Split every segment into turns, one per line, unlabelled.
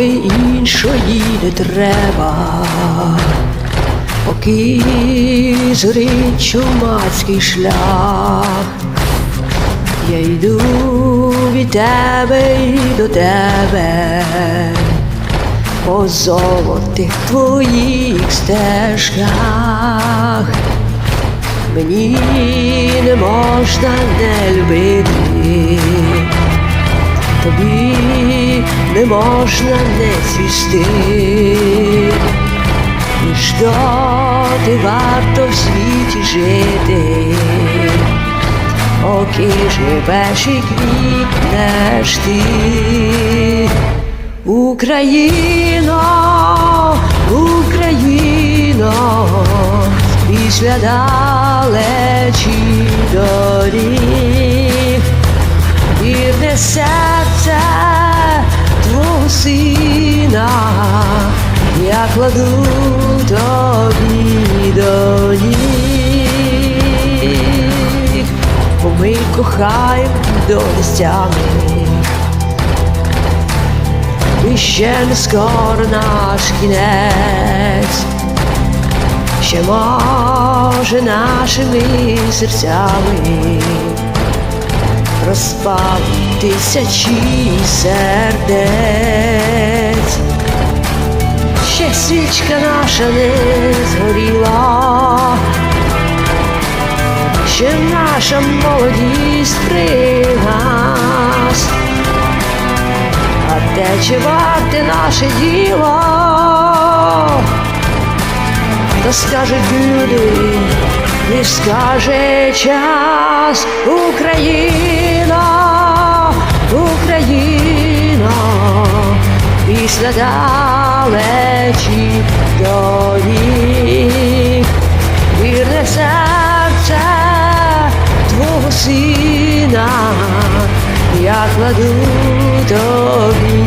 дороги іншої не треба, поки зорить чумацький шлях, я йду від тебе і до тебе, по золотих твоїх стежках. Мені не можна не любити, тобі не можна не цвісти, і що ти варто в світі жити, поки живеш і квітнеш ти, Україно, Україно після далечі доріг, серце твого сина, я кладу тобі до ніг, бо ми кохаємо до нестями. І ще не скоро наш кінець. Ще може нашими серцями розпав тисячі сердець, ще свічка наша не згоріла, ще наша молодість при нас, а те чи варте наше діло? Та скажуть люди, і скаже час Україна, Україна, після далечі доріг, вірне серце твого сина, я кладу тобі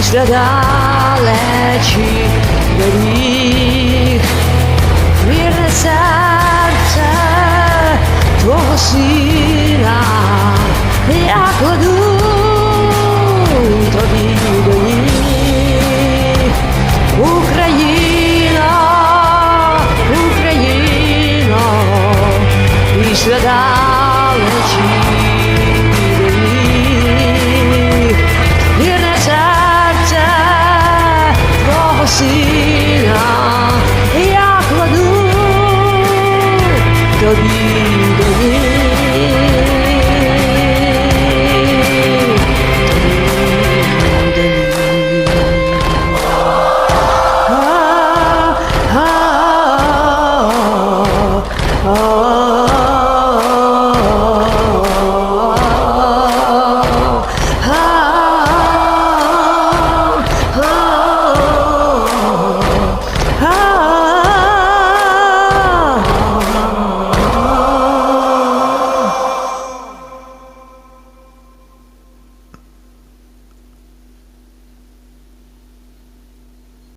після далечі доріг, вірне